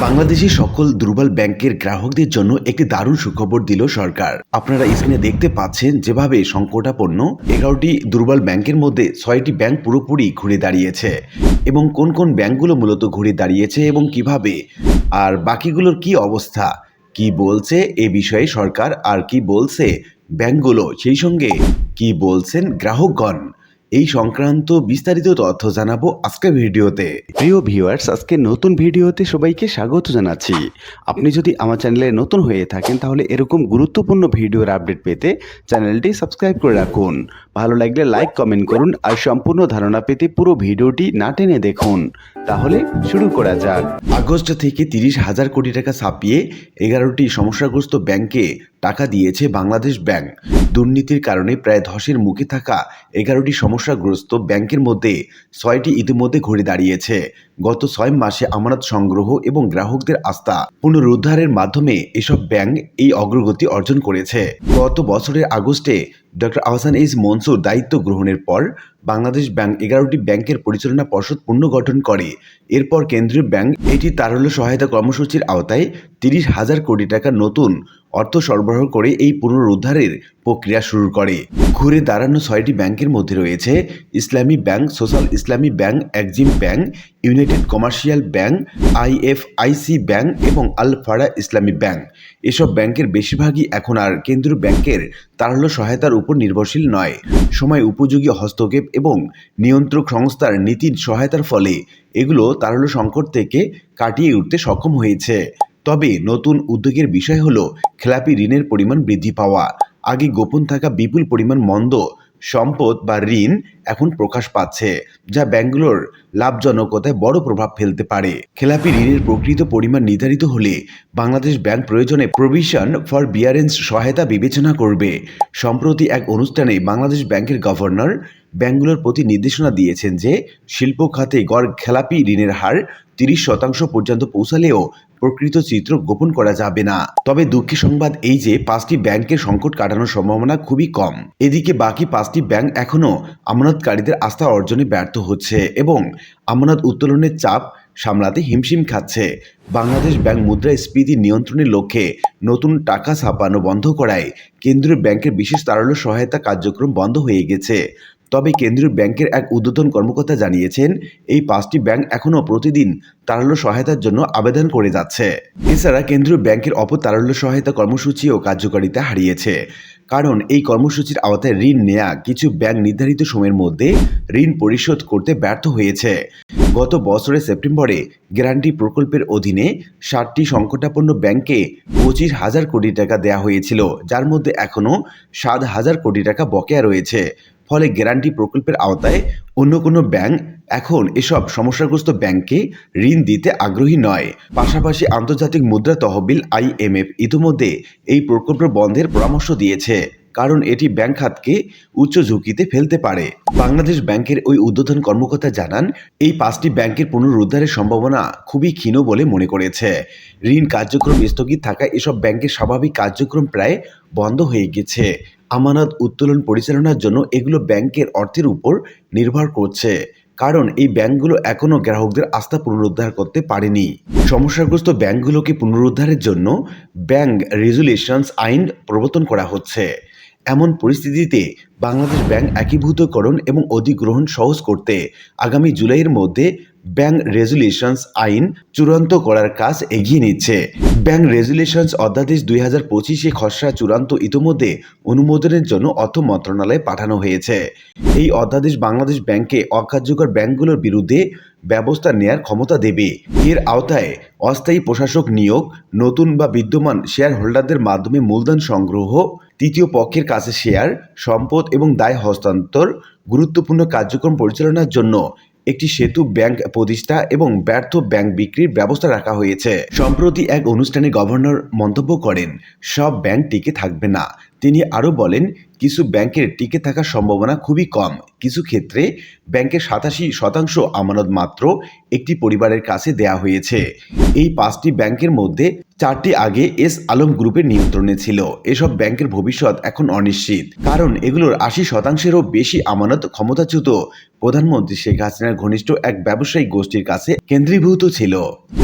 বাংলাদেশের সকল দুর্বল ব্যাংকের গ্রাহকদের জন্য একটি দারুণ সুখবর দিল সরকার। আপনারা স্ক্রিনে দেখতে পাচ্ছেন যেভাবে সংকটাপন্ন এগারোটি দুর্বল ব্যাংকের মধ্যে ছয়টি ব্যাংক পুরোপুরি ঘুরে দাঁড়িয়েছে এবং কোন কোন ব্যাংকগুলো মূলত ঘুরে দাঁড়িয়েছে এবং কীভাবে? আর বাকিগুলোর কি অবস্থা? কি বলছে এ বিষয়ে সরকার? আর কি বলছে ব্যাংকগুলো? সেই সঙ্গে কি বলছেন গ্রাহকগণ? এই সংক্রান্ত বিস্তারিত তথ্য জানাব আজকের ভিডিওতে। প্রিয় ভিউয়ার্স আজকে নতুন ভিডিওতে সবাইকে স্বাগত জানাচ্ছি। আপনি যদি আমার চ্যানেলে নতুন হয়ে থাকেন, তাহলে এরকম গুরুত্বপূর্ণ ভিডিওর আপডেট পেতে চ্যানেলটি সাবস্ক্রাইব করে রাখুন। ভালো লাগলে লাইক কমেন্ট করুন আর সম্পূর্ণ ধারণা পেতে পুরো ভিডিওটি না টেনে দেখুন। তাহলে শুরু করা যাক। আগস্ট থেকে তিরিশ হাজার কোটি টাকা ছাপিয়ে এগারোটি সমস্যাগ্রস্ত ব্যাংকে টাকা দিয়েছে বাংলাদেশ ব্যাংক। দুর্নীতির কারণে প্রায় ধসের মুখে থাকা এগারোটি সমস্যাগ্রস্ত ব্যাংকের মধ্যে ছয়টি ইতিমধ্যে ঘুরে দাঁড়িয়েছে। গত ছয় মাসে আমানত সংগ্রহ এবং গ্রাহকদের আস্থা পুনরুদ্ধারের মাধ্যমে এসব ব্যাংক এই অগ্রগতি অর্জন করেছে। গত বছরের আগস্টে ডক্টর আহসান এইস মনসুর দায়িত্ব গ্রহণের পর বাংলাদেশ ব্যাংক এগারোটি ব্যাংকের পরিচালনা পর্ষদ পুনর্গঠন করে। এরপর কেন্দ্রীয় ব্যাংক এটি তার তারল্য সহায়তা কর্মসূচির আওতায় তিরিশ হাজার কোটি টাকা নতুন অর্থ সরবরাহ করে এই পুনরুদ্ধারের প্রক্রিয়া শুরু করে। ঘুরে দাঁড়ানো ছয়টি ব্যাংকের মধ্যে রয়েছে Islami bank, social Islami bank Exim bank, united commercial bank, IFIC bank এবং আল ফারা ইসলামী ব্যাংক। এসব ব্যাংকের বেশিরভাগই এখন আর কেন্দ্রীয় ব্যাংকের তারল্য সহায়তার উপর নির্ভরশীল নয়। সময় উপযোগী হস্তক্ষেপ এবং নিয়ন্ত্রক সংস্থার নীতির সহায়তার ফলে এগুলো তারল্য সংকট থেকে কাটিয়ে উঠতে সক্ষম হয়েছে। তবে নতুন উদ্যোগের বিষয় হলো খেলাপি ঋণের পরিমাণ বৃদ্ধি পাওয়া। আগে গোপন থাকা বিপুল পরিমাণ মন্দ সম্পদ বা ঋণ এখন প্রকাশ পাচ্ছে, যা ব্যাংকগুলোর লাভজনকতায় বড় প্রভাব ফেলতে পারে। খেলাপি ঋণের প্রকৃত পরিমাণ নির্ধারিত হলে বাংলাদেশ ব্যাংক প্রয়োজনে প্রভিশন ফর বিয়ারেন্স সহায়তা বিবেচনা করবে। সম্প্রতি এক অনুষ্ঠানে বাংলাদেশ ব্যাংকের গভর্নর ব্যাংকগুলোর প্রতি নির্দেশনা দিয়েছেন যে, শিল্প খাতে গড় খেলাপি ঋণের হার তিরিশ শতাংশ পর্যন্ত পৌঁছালেও প্রকৃত চিত্র গোপন করা যাবে না। তবে দুঃখের সংবাদ এই যে পাঁচটি ব্যাংকের সংকট কাটানোর সম্ভাবনা খুবই কম। এদিকে বাকি পাঁচটি ব্যাংক এখনও আমানতকারীদের আস্থা অর্জনে ব্যর্থ হচ্ছে এবং আমানত উত্তোলনের চাপ সামলাতে হিমশিম খাচ্ছে। বাংলাদেশ ব্যাংক মুদ্রাস্ফীতি নিয়ন্ত্রণের লক্ষ্যে নতুন টাকা ছাপানো বন্ধ করায় কেন্দ্রীয় ব্যাংকের বিশেষ তারল্য সহায়তা কার্যক্রম বন্ধ হয়ে গেছে। তবে কেন্দ্রীয় ব্যাংকের এক উদ্বোধন কর্মকর্তা জানিয়েছেন, এই পাঁচটি ব্যাংক এখনও প্রতিদিন তারল্য সহায়তার জন্য আবেদন করে যাচ্ছে। এছাড়া কেন্দ্রীয় ব্যাংকের অপর তারল্য সহায়তা কর্মসূচিও কার্যকারিতা হারিয়েছে। কারণ এই কর্মসূচির আওতায় ঋণ নেয়া কিছু ব্যাংক নির্ধারিত সময়ের মধ্যে ঋণ পরিশোধ করতে ব্যর্থ হয়েছে। গত বছরের সেপ্টেম্বরে গ্যারান্টি প্রকল্পের অধীনে ষাটটি সংকটাপন্ন ব্যাংকে পঁচিশ হাজার কোটি টাকা দেওয়া হয়েছিল, যার মধ্যে এখনও সাত হাজার কোটি টাকা বকেয়া রয়েছে। ফলে গ্যারান্টি প্রকল্পের আওতায় অন্য কোনো ব্যাংক এখন এসব সমস্যাগ্রস্ত ব্যাংককে ঋণ দিতে আগ্রহী নয়। পাশাপাশি আন্তর্জাতিক মুদ্রা তহবিল আইএমএফ ইতিমধ্যে এই প্রকল্প বন্ধের পরামর্শ দিয়েছে। কারণ এটি ব্যাংক খাতকে উচ্চ ঝুঁকিতে ফেলতে পারে। বাংলাদেশ ব্যাংকের ওই উদ্বোধন কর্মকর্তা জানান, এই পাঁচটি ব্যাংকের পুনরুদ্ধারের সম্ভাবনা খুবই ক্ষীণ বলে মনে করেছে। ঋণ কার্যক্রম স্থগিত থাকায় এসব ব্যাংকের স্বাভাবিক কার্যক্রম প্রায় বন্ধ হয়ে গেছে। আমানত উত্তোলন পরিচালনার জন্য এগুলো ব্যাংকের অর্থের উপর নির্ভর করছে, কারণ এই ব্যাংকগুলো এখনও গ্রাহকদের আস্থা পুনরুদ্ধার করতে পারেনি। সমস্যাগ্রস্ত ব্যাংকগুলোকে পুনরুদ্ধারের জন্য ব্যাংক রেজুলেশনস আইন প্রবর্তন করা হচ্ছে। এমন পরিস্থিতিতে বাংলাদেশ ব্যাংক একীভূতকরণ এবং অধিগ্রহণ সহজ করতে আগামী জুলাইয়ের মধ্যে ব্যাংক রেজুলেশনস আইন চূড়ান্ত করার কাজ এগিয়ে নিচ্ছে। ব্যাংক রেজুলেশনস অধ্যাদেশ দুই হাজার পঁচিশে খসড়া চূড়ান্ত ইতোমধ্যে অনুমোদনের জন্য অর্থ মন্ত্রণালয়ে পাঠানো হয়েছে। এই অধ্যাদেশ বাংলাদেশ ব্যাংকে অকার্যকর ব্যাংকগুলোর বিরুদ্ধে ব্যবস্থা নেয়ার ক্ষমতা দেবে। এর আওতায় অস্থায়ী প্রশাসক নিয়োগ, নতুন বা বিদ্যমান শেয়ার হোল্ডারদের মাধ্যমে মূলধন সংগ্রহ তৃতীয় পক্ষের কাছে শেয়ার, সম্পদ এবং দায় হস্তান্তর গুরুত্বপূর্ণ কার্যক্রম পরিচালনার জন্য একটি সেতু, ব্যাংক প্রতিষ্ঠা এবং ব্যর্থ ব্যাংক বিক্রির ব্যবস্থা রাখা হয়েছে। সম্প্রতি এক অনুষ্ঠানে গভর্নর মন্তব্য করেন, সব ব্যাংক টিকে থাকবে না। তিনি আরও বলেন, কিছু ব্যাংকের টিকে থাকার সম্ভাবনা খুবই কম। কিছু ক্ষেত্রে ব্যাংকের সাতাশি শতাংশ আমানত মাত্র একটি পরিবারের কাছে দেয়া হয়েছে। এই পাঁচটি ব্যাংকের মধ্যে চারটি আগে এস আলম গ্রুপের নিয়ন্ত্রণে ছিল। এসব ব্যাংকের ভবিষ্যৎ এখন অনিশ্চিত। কারণ এগুলোর আশি শতাংশেরও বেশি আমানত ক্ষমতাচ্যুত। প্রধানমন্ত্রী শেখ হাসিনার ঘনিষ্ঠ এক ব্যবসায়িক গোষ্ঠীর কাছে কেন্দ্রীভূত ছিল।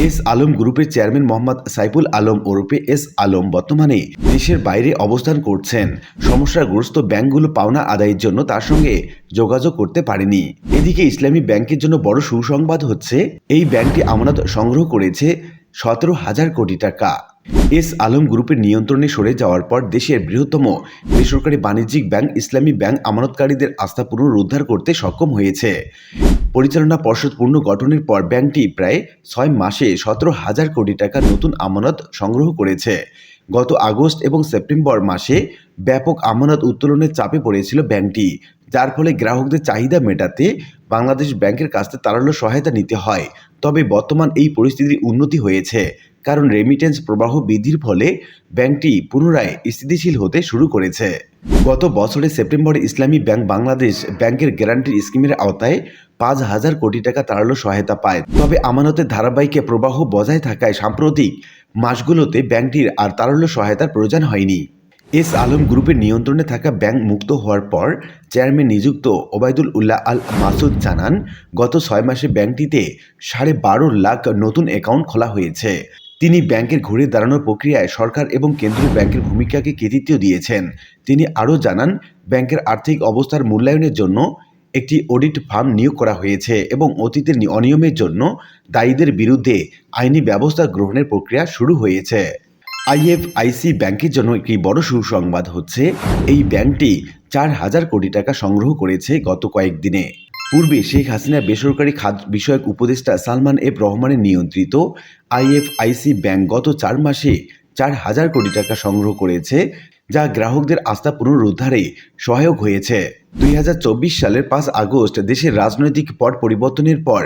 এস আলম গ্রুপের চেয়ারম্যান মোহাম্মদ সাইফুল আলম ওরফে এস আলম বর্তমানে দেশের বাইরে অবস্থান করছেন। সমস্যাগ্রস্ত ব্যাংকগুলো পাওনা আদায়ের জন্য তার সঙ্গে যোগাযোগ করতে পারেনি। এদিকে ইসলামী ব্যাংকের জন্য বড় সুসংবাদ হচ্ছে, এই ব্যাংকটি আমানত সংগ্রহ করেছে সতেরো হাজার কোটি টাকা। এস আলম গ্রুপের নিয়ন্ত্রণে সরে যাওয়ার পর দেশের বৃহত্তম বেসরকারি বাণিজ্যিক ব্যাংক, ইসলামী ব্যাংক আমানতকারীদের আস্থা পুনরুদ্ধার করতে সক্ষম হয়েছে। পরিচালনা পর্ষদ পুনর্গঠনের পর ব্যাংকটি প্রায় ছয় মাসে সতেরো হাজার কোটি টাকা নতুন আমানত সংগ্রহ করেছে। গত আগস্ট এবং সেপ্টেম্বর মাসে ব্যাপক আমানত উত্তোলনের চাপে পড়েছিল ব্যাংকটি, যার ফলে গ্রাহকদের চাহিদা মেটাতে বাংলাদেশ ব্যাংকের কাছ থেকে তারল্য সহায়তা নিতে হয়। তবে বর্তমান এই পরিস্থিতির উন্নতি হয়েছে। কারণ রেমিটেন্স প্রবাহ বৃদ্ধির ফলে ব্যাংকটি পুনরায় স্থিতিশীল হতে শুরু করেছে। গত বছরের সেপ্টেম্বরে ইসলামী ব্যাংক বাংলাদেশ ব্যাংকের গ্যারান্টি স্কিমের আওতায় পাঁচ হাজার কোটি টাকা তারল্য সহায়তা পায়। তবে আমানতের ধারাবাহিক প্রবাহ বজায় থাকায় সাম্প্রতিক মাসগুলোতে ব্যাংকটির আর তারল্য সহায়তার প্রয়োজন হয়নি। এস আলম গ্রুপের নিয়ন্ত্রণে থাকা ব্যাংক মুক্ত হওয়ার পর চেয়ারম্যান নিযুক্ত ওবায়দুল উল্লাহ আল মাসুদ জানান, গত ছয় মাসে ব্যাংকটিতে সাড়ে বারো লাখ নতুন অ্যাকাউন্ট খোলা হয়েছে। তিনি ব্যাংকের ঘুরে দাঁড়ানোর প্রক্রিয়ায় সরকার এবং কেন্দ্রীয় ব্যাংকের ভূমিকাকে কৃতিত্ব দিয়েছেন। তিনি আরও জানান, ব্যাংকের আর্থিক অবস্থার মূল্যায়নের জন্য একটি অডিট ফার্ম নিয়োগ করা হয়েছে এবং অতীতের অনিয়মের জন্য দায়ীদের বিরুদ্ধে আইনি ব্যবস্থা গ্রহণের প্রক্রিয়া শুরু হয়েছে। আইএফআইসি ব্যাংকের জন্য একটি বড় সুসংবাদ হচ্ছে, এই ব্যাংকটি চার হাজার কোটি টাকা সংগ্রহ করেছে গত কয়েকদিনে। পূর্বে শেখ হাসিনা বেসরকারি খাত বিষয়ক উপদেষ্টা সালমান এফ রহমানের নিয়ন্ত্রিত আইএফআইসি ব্যাংক গত চার মাসে চার হাজার কোটি টাকা সংগ্রহ করেছে। যা গ্রাহকদের আস্থা পুনরুদ্ধারে সহায়ক হয়েছে। দুই হাজার চব্বিশ সালের পাঁচ আগস্ট দেশের রাজনৈতিক পট পরিবর্তনের পর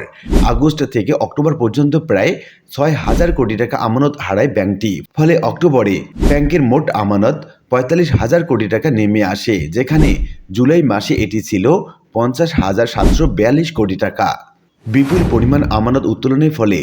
আগস্ট থেকে অক্টোবর পর্যন্ত প্রায় ছয় হাজার কোটি টাকা আমানত হারায় ব্যাংকটি। ফলে অক্টোবরে ব্যাংকের মোট আমানত পঁয়তাল্লিশ হাজার কোটি টাকা নেমে আসে, যেখানে জুলাই মাসে এটি ছিল পঞ্চাশ হাজার সাতশো বিয়াল্লিশ কোটি টাকা। বিপুল পরিমাণ আমানত উত্তোলনের ফলে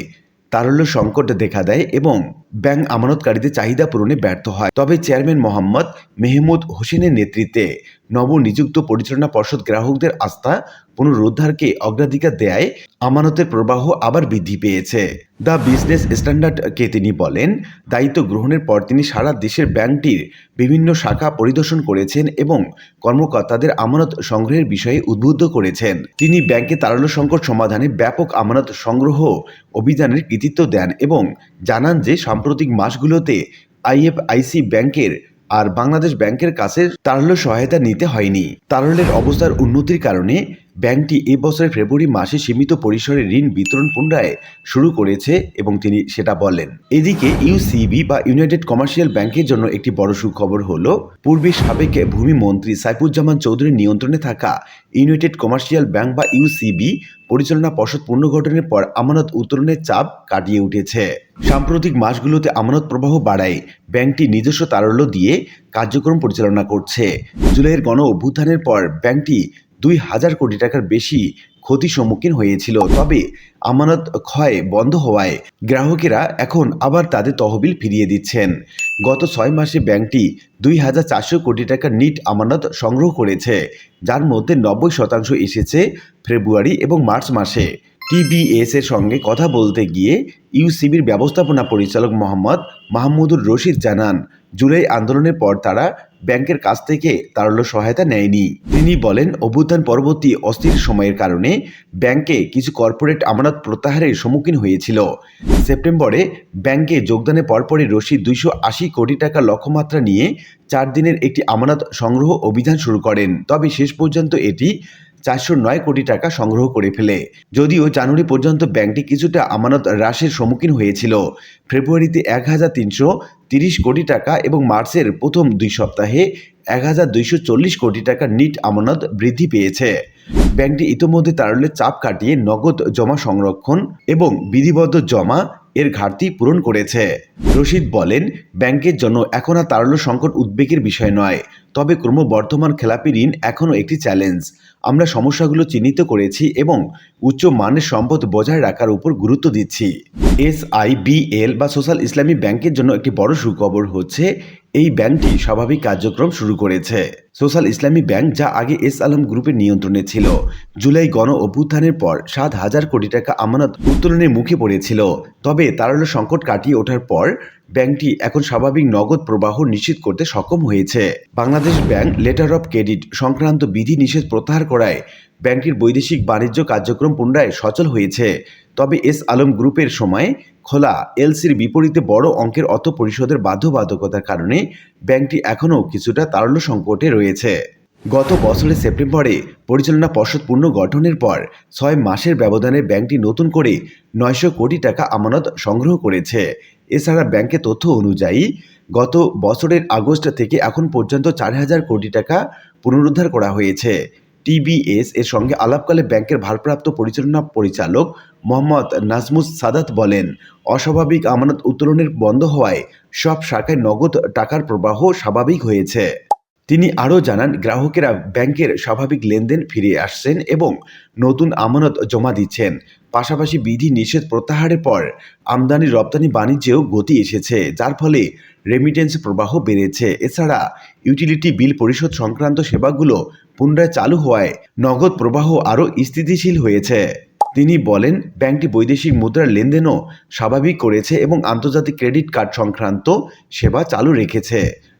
তারল্য সংকট দেখা দেয় এবং ব্যাংক আমানতকারীদের চাহিদা পূরণে ব্যর্থ হয়। তবে চেয়ারম্যান মোহাম্মদ মেহমুদ হোসেনের নেতৃত্বে নবনিযুক্ত পরিচালনা পর্ষদ গ্রাহকদের আস্থা পুনরুদ্ধারকে অগ্রাধিকার দেয় আমানতের প্রবাহ আবার বৃদ্ধি পেয়েছে। দ্য বিজনেস স্ট্যান্ডার্ডকে তিনি বলেন, দায়িত্ব গ্রহণের পর তিনি সারা দেশের ব্যাংকটির বিভিন্ন শাখা পরিদর্শন করেছেন এবং কর্মকর্তাদের আমানত সংগ্রহের বিষয়ে উদ্বুদ্ধ করেছেন। তিনি ব্যাংকে তারল্য সংকট সমাধানে ব্যাপক আমানত সংগ্রহ অভিযানের কৃতিত্ব দেন এবং জানান যে সাম্প্রতিক মাসগুলোতে আইএফআইসি ব্যাংকের আর বাংলাদেশ ব্যাংকের কাছে তারল্য সহায়তা নিতে হয়নি। তারল্যের অবস্থার উন্নতির কারণে ব্যাংকটি এই বছরের ফেব্রুয়ারি মাসে সীমিত পরিসরে ঋণ বিতরণ পুনরায় শুরু করেছে এবং তিনি সেটা বলেন। এদিকে ইউসিবি বা ইউনাইটেড কমার্শিয়াল ব্যাংকের জন্য একটি বড় সুখবর হলো, পূর্বে সাবেক ভূমি মন্ত্রী সাইফুজ্জামান চৌধুরীর নিয়ন্ত্রণে থাকা ইউনাইটেড কমার্শিয়াল ব্যাংক বা ইউসিবি পরিচালনা পর্ষদ পুনর্গঠনের পর আমানত উত্তোলনের চাপ কাটিয়ে উঠেছে। সাম্প্রতিক মাসগুলোতে আমানত প্রবাহ বাড়ায় ব্যাংকটি নিজস্ব তারল্য দিয়ে কার্যক্রম পরিচালনা করছে। জুলাইয়ের গণ অভ্যুত্থানের পর ব্যাংকটি দুই হাজার কোটি টাকার বেশি ক্ষতির সম্মুখীন হয়েছিল। তবে আমানত ক্ষয় বন্ধ হওয়ায় গ্রাহকেরা এখন আবার তাদের তহবিল ফিরিয়ে দিচ্ছেন। গত ছয় মাসে ব্যাংকটি দুই হাজার চারশো কোটি টাকার নিট আমানত সংগ্রহ করেছে, যার মধ্যে নব্বই শতাংশ এসেছে ফেব্রুয়ারি এবং মার্চ মাসে। টিবিএস এর সঙ্গে কথা বলতে গিয়ে ইউসিবির ব্যবস্থাপনা পরিচালক মোহাম্মদ মাহমুদুর রশিদ জানান, জুলাই আন্দোলনের পর তারা ব্যাংকের কাছ থেকে তারল্য সহায়তা নেয়নি। তিনি বলেন, অভ্যুত্থান পরবর্তী অস্থির সময়ের কারণে ব্যাংকে কিছু কর্পোরেট আমানত প্রত্যাহারের সম্মুখীন হয়েছিল। সেপ্টেম্বরে ব্যাংকে যোগদানের পরপরই রশিদ দুইশো আশি কোটি টাকা লক্ষ্যমাত্রা নিয়ে চার দিনের একটি আমানত সংগ্রহ অভিযান শুরু করেন। তবে শেষ পর্যন্ত এটি চারশো নয় কোটি টাকা সংগ্রহ করে ফেলে। যদিও জানুয়ারি পর্যন্ত ব্যাংকটি কিছুটা আমানত হ্রাসের সম্মুখীন হয়েছিল। ফেব্রুয়ারিতে এক হাজার তিনশো তিরিশ কোটি টাকা এবং মার্চের প্রথম দুই সপ্তাহে এক হাজার দুইশো চল্লিশ কোটি টাকা নিট আমানত বৃদ্ধি পেয়েছে। ব্যাংকটি ইতোমধ্যে তারল্যের চাপ কাটিয়ে নগদ জমা সংরক্ষণ এবং বিধিবদ্ধ জমা এর ঘাটতি পূরণ করেছে। রশিদ বলেন, ব্যাংকের জন্য এখন আর তারল্য সংকট উদ্বেগের বিষয় নয়, তবে ক্রমবর্ধমান খেলাপি ঋণ এখনও একটি চ্যালেঞ্জ। আমরা সমস্যাগুলো চিহ্নিত করেছি এবং উচ্চ মানের সম্পদ বজায় রাখার উপর গুরুত্ব দিচ্ছি। এস আই বি এল বা সোশ্যাল ইসলামী ব্যাংকের জন্য একটি বড় সুখবর হচ্ছে এই ব্যাংকটি স্বাভাবিক কার্যক্রম শুরু করেছে। সোশ্যাল ইসলামী ব্যাংক যা আগে এস আলম গ্রুপের নিয়ন্ত্রণে ছিল। জুলাই গণ অভ্যুত্থানের পর সাত হাজার কোটি টাকা আমানত উত্তোলনের মুখে পড়েছিল। তবে তারল্য সংকট কাটিয়ে ওঠার পর ব্যাংকটি এখন স্বাভাবিক নগদ প্রবাহ নিশ্চিত করতে সক্ষম হয়েছে। Bangladesh bank letter of credit সংক্রান্ত বিধি নিষেধ প্রত্যাহার করায় ব্যাংকটির বৈদেশিক বাণিজ্য কার্যক্রম পুনরায় সচল হয়েছে। তবে এস আলম গ্রুপের সময় খোলা এলসির বিপরীতে বড় অঙ্কের অর্থ পরিশোধের বাধ্যবাধকতার কারণে ব্যাংকটি এখনও কিছুটা তারল্য সংকটে রয়েছে। গত বছরের সেপ্টেম্বরে পরিচালনা পর্ষদ পুনর্গঠনের পর ছয় মাসের ব্যবধানে ব্যাংকটি নতুন করে নয়শো কোটি টাকা আমানত সংগ্রহ করেছে। এছাড়া ব্যাংকের তথ্য অনুযায়ী, গত বছরের আগস্ট থেকে এখন পর্যন্ত চার হাজার কোটি টাকা পুনরুদ্ধার করা হয়েছে। টিবিএস এর সঙ্গে আলাপকালে ব্যাংকের ভারপ্রাপ্ত পরিচালনা পরিচালক মোহাম্মদ নাজমুস সাদাত বলেন, অস্বাভাবিক আমানত উত্তোলনের বন্ধ হওয়ায় সব শাখায় নগদ টাকার প্রবাহ স্বাভাবিক হয়েছে। তিনি আরও জানান, গ্রাহকেরা ব্যাংকের স্বাভাবিক লেনদেন ফিরে আসছেন এবং নতুন আমানত জমা দিচ্ছেন। পাশাপাশি বিধি নিষেধ প্রত্যাহারের পর আমদানি রপ্তানি বাণিজ্যেও গতি এসেছে, যার ফলে রেমিটেন্স প্রবাহ বেড়েছে। এছাড়া ইউটিলিটি বিল পরিশোধ সংক্রান্ত সেবাগুলো পুনরায় চালু হওয়ায় নগদ প্রবাহ আরও স্থিতিশীল হয়েছে। তিনি বলেন, ব্যাংকটি বৈদেশিক মুদ্রার লেনদেনও স্বাভাবিক করেছে এবং আন্তর্জাতিক ক্রেডিট কার্ড সংক্রান্ত সেবা চালু রেখেছে।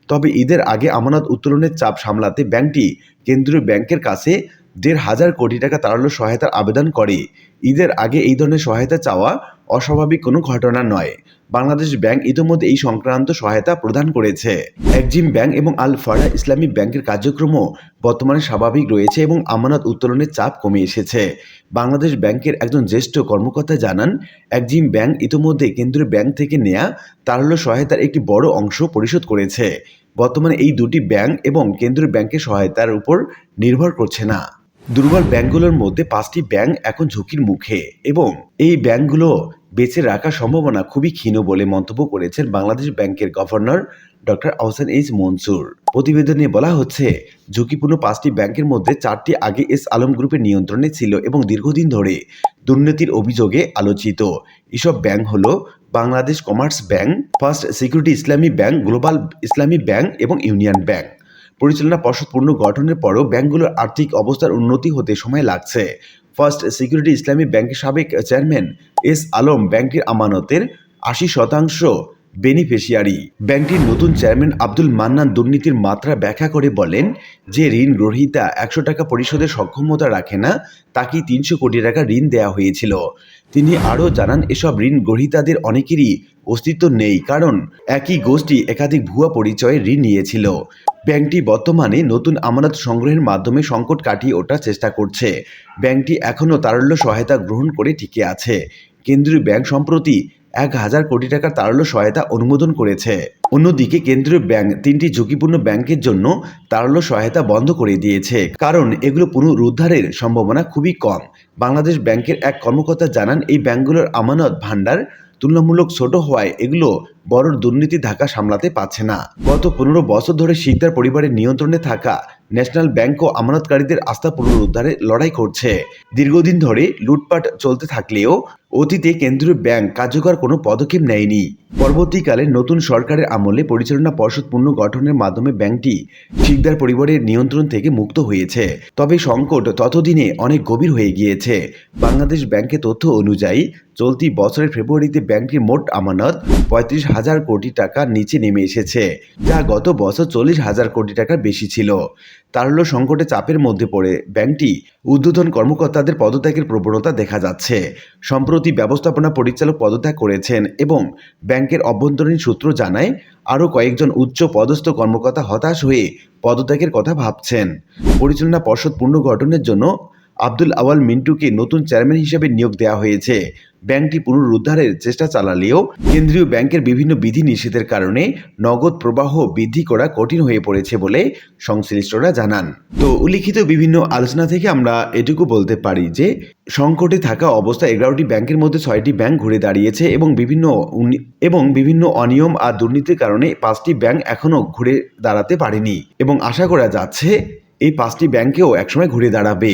তবে ঈদের আগে আমানত উত্তোলনের চাপ সামলাতে ব্যাংকটি কেন্দ্রীয় ব্যাংকের কাছে দেড় হাজার কোটি টাকা তারল্য সহায়তার আবেদন করে। ঈদের আগে এই ধরনের সহায়তা চাওয়া অস্বাভাবিক কোনো ঘটনা নয়। বাংলাদেশ ব্যাংক ইতিমধ্যে এই সংক্রান্ত সহায়তা প্রদান করেছে। একজিম ব্যাংক এবং আল ফারা ইসলামী ব্যাংকের কার্যক্রমও বর্তমানে স্বাভাবিক রয়েছে এবং আমানত উত্তোলনের চাপ কমে এসেছে। বাংলাদেশ ব্যাংকের একজন জ্যেষ্ঠ কর্মকর্তা জানান, একজিম ব্যাংক ইতিমধ্যে কেন্দ্রীয় ব্যাংক থেকে নেয়া তারল্য সহায়তার একটি বড় অংশ পরিশোধ করেছে। বর্তমানে এই দুটি ব্যাংক এবং কেন্দ্রীয় ব্যাংকের সহায়তার উপর নির্ভর করছে না। দুর্বল ব্যাংকগুলোর মধ্যে পাঁচটি ব্যাংক এখন ঝুঁকির মুখে এবং এই ব্যাংকগুলো বেঁচে রাখার সম্ভাবনা খুবই ক্ষীণ বলে মন্তব্য করেছেন বাংলাদেশ ব্যাংকের governor doctor Ahsan H Mansur. প্রতিবেদনে বলা হচ্ছে, ঝুঁকিপূর্ণ পাঁচটি ব্যাংকের মধ্যে চারটি আগে এস আলম গ্রুপের নিয়ন্ত্রণে ছিল এবং দীর্ঘদিন ধরে দুর্নীতির অভিযোগে আলোচিত। এসব ব্যাংক হলো Bangladesh commerce bank, first security Islami bank, global Islami bank এবং ইউনিয়ন ব্যাংক। পরিচালনা পর্ষদ পূর্ণ গঠনের পরও ব্যাংকগুলোর আর্থিক অবস্থার উন্নতি হতে সময় লাগছে। ফার্স্ট সিকিউরিটি ইসলামী ব্যাংকের সাবেক চেয়ারম্যান এস আলম ব্যাংকের আমানতের আশি শতাংশ। বেনিফিশিয়ারি। ব্যাংকটির নতুন চেয়ারম্যান আব্দুল মান্নান দুর্নীতির মাত্রা ব্যাখ্যা করে বলেন, যে ঋণ গ্রহীতা একশো টাকা পরিশোধের সক্ষমতা রাখে না, তাকেই তিনশো কোটি টাকা ঋণ দেওয়া হয়েছিল। তিনি আরও জানান, এসব ঋণ গ্রহীতাদের অনেকেরই অস্তিত্ব নেই, কারণ একই গোষ্ঠী একাধিক ভুয়া পরিচয়ে ঋণ নিয়েছিল। ব্যাংকটি বর্তমানে নতুন আমানত সংগ্রহের মাধ্যমে সংকট কাটিয়ে ওঠার চেষ্টা করছে। ব্যাংকটি এখনও তারল্য সহায়তা গ্রহণ করে টিকে আছে। কেন্দ্রীয় ব্যাংক সম্প্রতি এক হাজার কোটি টাকার তারল্য সহায়তা অনুমোদন করেছে। অন্যদিকে কেন্দ্রীয় ব্যাংক তিনটি ঝুঁকিপূর্ণ ব্যাংকের জন্য তারল্য সহায়তা বন্ধ করে দিয়েছে। কারণ এগুলো পুনরুদ্ধারের সম্ভাবনা খুবই কম। বাংলাদেশ ব্যাংকের এক কর্মকর্তা জানান, এই ব্যাংকগুলোর আমানত ভাণ্ডার তুলনামূলক ছোট হওয়ায় এগুলো বড় দুর্নীতি ধাক্কা সামলাতে পারছে না। গত পনেরো বছর ধরে শিকদার পরিবারের নিয়ন্ত্রণে থাকা ন্যাশনাল ব্যাংক ও আমানতকারীদের আস্থা পুনরুদ্ধারে লড়াই করছে। দীর্ঘদিন ধরে লুটপাট চলতে থাকলেও অতীতে কেন্দ্রীয় ব্যাংক কার্যকর কোনো পদক্ষেপ নেয়নি। পরবর্তীকালে নতুন সরকারের আমলে পরিচালনা পর্ষদ পুনর্গঠনের মাধ্যমে ব্যাংকটি শিকদার পরিবারের নিয়ন্ত্রণ থেকে মুক্ত হয়েছে। তবে সংকট ততদিনে অনেক গভীর হয়ে গিয়েছে। বাংলাদেশ ব্যাংকের তথ্য অনুযায়ী, চলতি বছরের ফেব্রুয়ারিতে ব্যাংকটির মোট আমানত পঁয়ত্রিশ হাজার কোটি টাকা নিচে নেমে এসেছে, যা গত বছর চল্লিশ হাজার কোটি টাকার বেশি ছিল। তার তারল্য সংকটে চাপের মধ্যে পড়ে ব্যাংকটি উদ্বোধন কর্মকর্তাদের পদত্যাগের প্রবণতা দেখা যাচ্ছে। সম্প্রতি ব্যবস্থাপনা পরিচালক পদত্যাগ করেছেন এবং ব্যাংকের অভ্যন্তরীণ সূত্র জানায়, আরও কয়েকজন উচ্চ পদস্থ কর্মকর্তা হতাশ হয়ে পদত্যাগের কথা ভাবছেন। পরিচালনা পর্ষদ পুনর্গঠনের জন্য আব্দুল আওয়াল মিন্টুকে নতুন চেয়ারম্যান হিসেবে নিয়োগ দেওয়া হয়েছে। ব্যাংকটি পুনরুদ্ধারের চেষ্টা চালালেও কেন্দ্রীয় ব্যাংকের বিভিন্ন বিধি নিষেধের কারণে নগদ প্রবাহ বৃদ্ধি করা কঠিন হয়ে পড়েছে বলে সংশ্লিষ্টরা জানান। তো উল্লিখিত বিভিন্ন আলোচনা থেকে আমরা এটুকু বলতে পারি যে, সংকটে থাকা অবস্থায় এগারোটি ব্যাংকের মধ্যে ছয়টি ব্যাংক ঘুরে দাঁড়িয়েছে এবং বিভিন্ন এবং বিভিন্ন অনিয়ম আর দুর্নীতির কারণে পাঁচটি ব্যাংক এখনও ঘুরে দাঁড়াতে পারেনি। এবং আশা করা যাচ্ছে, এই পাঁচটি ব্যাংকেও একসময় ঘুরে দাঁড়াবে।